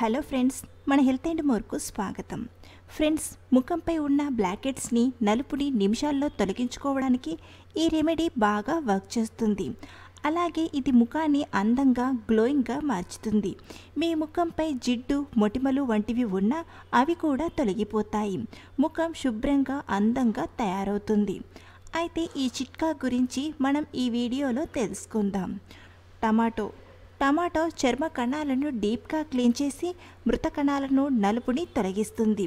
Hello friends మన health and మోర్కు స్వాగతం. ఫ్రెండ్స్ ముఖంపై ఉన్న బ్లాకెట్స్ని నలుపుని నిమిషాల్లో తొలగించుకోవడానికి ఈ రెమెడీ బాగా వర్క్ చేస్తుంది. అలాగే ఇది ముఖాన్ని అందంగా గ్లోయింగ్గా మార్చుతుంది. మీ ముఖంపై జిడ్డు మొటిమలు వంటివి ఉన్నా అవి కూడా తొలగిపోతాయి. ముఖం శుభ్రంగా అందంగా తయారవుతుంది. అయితే ఈ చిట్కా గురించి మనం ఈ వీడియోలో తెలుసుకుందాం. టమాటో టమాటో చర్మ కణాలను డీప్గా క్లీన్ చేసి మృత కణాలను నలుపుని తొలగిస్తుంది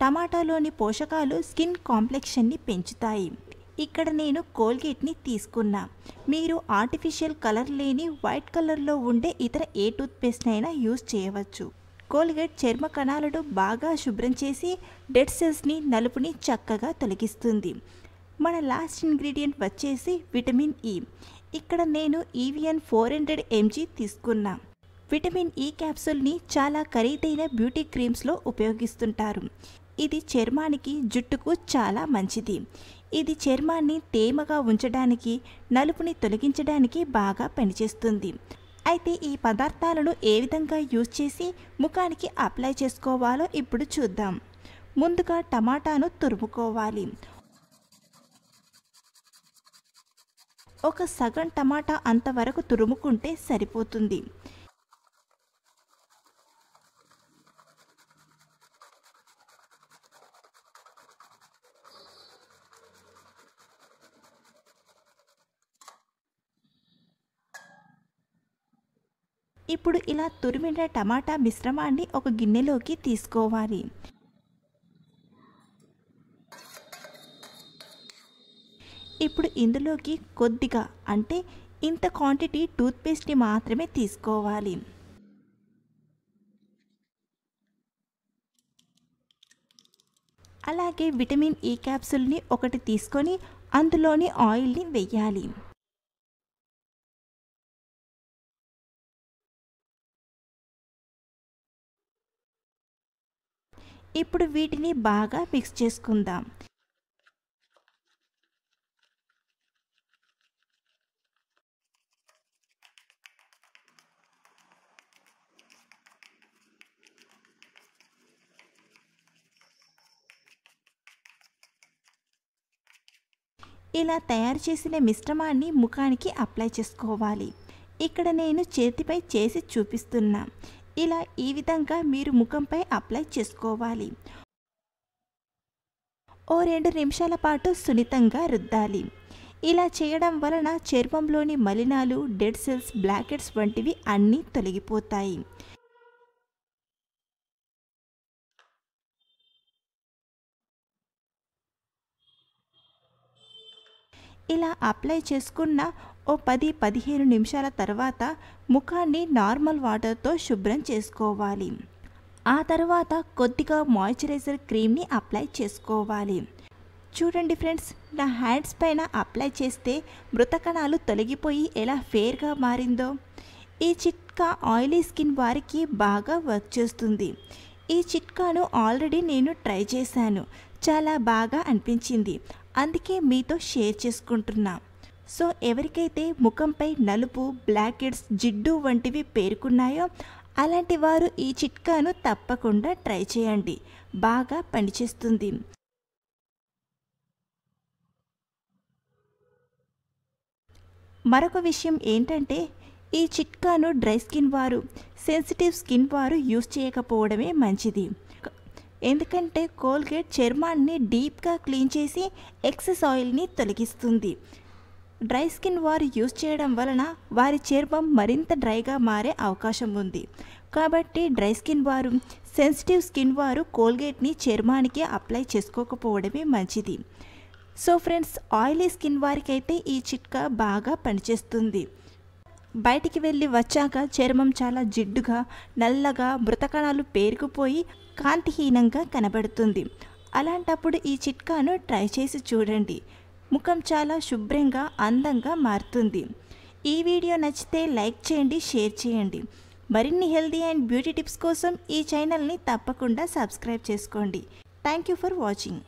టమాటాలోని పోషకాలు స్కిన్ కాంప్లెక్షన్ని పెంచుతాయి. ఇక్కడ నేను కోల్గేట్ని తీసుకున్నా. మీరు ఆర్టిఫిషియల్ కలర్ లేని వైట్ కలర్లో ఉండే ఇతర ఏ టూత్పేస్ట్ అయినా యూజ్ చేయవచ్చు. కోల్గేట్ చర్మ కణాలను బాగా శుభ్రం చేసి డెడ్ సెల్స్ని నలుపుని చక్కగా తొలగిస్తుంది. మన లాస్ట్ ఇంగ్రీడియంట్ వచ్చేసి విటమిన్ ఈ e. ఇక్కడ నేను ఈవిఎన్ ఫోర్ హండ్రెడ్ ఎంజీ తీసుకున్నా. విటమిన్ ఈ క్యాప్సూల్ని చాలా ఖరీదైన బ్యూటీ క్రీమ్స్లో ఉపయోగిస్తుంటారు. ఇది చర్మానికి జుట్టుకు చాలా మంచిది. ఇది చర్మాన్ని తేమగా ఉంచడానికి నలుపుని తొలగించడానికి బాగా పనిచేస్తుంది. అయితే ఈ పదార్థాలను ఏ విధంగా యూజ్ చేసి ముఖానికి అప్లై చేసుకోవాలో ఇప్పుడు చూద్దాం. ముందుగా టమాటాను తురుముకోవాలి. ఒక సగం టమాటా అంతవరకు తురుముకుంటే సరిపోతుంది. ఇప్పుడు ఇలా తురిమిన టమాటా మిశ్రమాన్ని ఒక గిన్నెలోకి తీసుకోవాలి. ఇప్పుడు ఇందులోకి కొద్దిగా అంటే ఇంత క్వాంటిటీ టూత్పేస్ట్ని మాత్రమే తీసుకోవాలి. అలాగే విటమిన్ ఈ క్యాప్సూల్ని ఒకటి తీసుకొని అందులోని ఆయిల్ని వెయ్యాలి ఇప్పుడు వీటిని బాగా మిక్స్ చేసుకుందాం. ఇలా తయారు చేసిన మిశ్రమాన్ని ముఖానికి అప్లై చేసుకోవాలి. ఇక్కడ నేను చేతిపై చేసి చూపిస్తున్నా. ఇలా ఈ విధంగా మీరు ముఖంపై అప్లై చేసుకోవాలి. ఓ రెండు నిమిషాల పాటు సున్నితంగా రుద్దాలి. ఇలా చేయడం వలన చర్మంలోని మలినాలు డెడ్ సెల్స్ బ్లాకెట్స్ వంటివి అన్నీ తొలగిపోతాయి. ఇలా అప్లై చేసుకున్న ఓ పది పదిహేను నిమిషాల తర్వాత ముఖాన్ని నార్మల్ వాటర్తో శుభ్రం చేసుకోవాలి. ఆ తర్వాత కొద్దిగా మాయిశ్చరైజర్ క్రీమ్ని అప్లై చేసుకోవాలి. చూడండి ఫ్రెండ్స్ నా హ్యాండ్స్ పైన అప్లై చేస్తే మృతకణాలు తొలగిపోయి ఎలా ఫేర్గా మారిందో. ఈ చిట్కా ఆయిలీ స్కిన్ వారికి బాగా వర్క్ చేస్తుంది. ఈ చిట్కాను ఆల్రెడీ నేను ట్రై చేశాను. చాలా బాగా అనిపించింది. అందుకే మీతో షేర్ చేసుకుంటున్నా. సో ఎవరికైతే ముఖంపై నలుపు బ్లాకెట్స్ జిడ్డు వంటివి పేరుకున్నాయో అలాంటి వారు ఈ చిట్కాను తప్పకుండా ట్రై చేయండి. బాగా పనిచేస్తుంది. మరొక విషయం ఏంటంటే ఈ చిట్కాను డ్రై స్కిన్ వారు సెన్సిటివ్ స్కిన్ వారు యూస్ చేయకపోవడమే మంచిది. ఎందుకంటే కోల్గేట్ చర్మాన్ని డీప్గా క్లీన్ చేసి ఎక్సెస్ ఆయిల్ని తొలగిస్తుంది. డ్రై స్కిన్ వారు యూజ్ చేయడం వలన వారి చర్మం మరింత డ్రైగా మారే అవకాశం ఉంది. కాబట్టి డ్రై స్కిన్ వారు సెన్సిటివ్ స్కిన్ వారు కోల్గేట్ని చర్మానికి అప్లై చేసుకోకపోవడమే మంచిది. సో ఫ్రెండ్స్ ఆయిలీ స్కిన్ వారికైతే ఈ చిట్కా బాగా పనిచేస్తుంది. బయటికి వెళ్ళి వచ్చాక చర్మం చాలా జిడ్డుగా నల్లగా మృతకణాలు పేరుకుపోయి కాంతిహీనంగా కనబడుతుంది. అలాంటప్పుడు ఈ చిట్కాను ట్రై చేసి చూడండి. ముఖం చాలా శుభ్రంగా అందంగా మారుతుంది. ఈ వీడియో నచ్చితే లైక్ చేయండి షేర్ చేయండి. మరిన్ని హెల్దీ అండ్ బ్యూటీ టిప్స్ కోసం ఈ ఛానల్ని తప్పకుండా సబ్స్క్రైబ్ చేసుకోండి. Thank you for watching.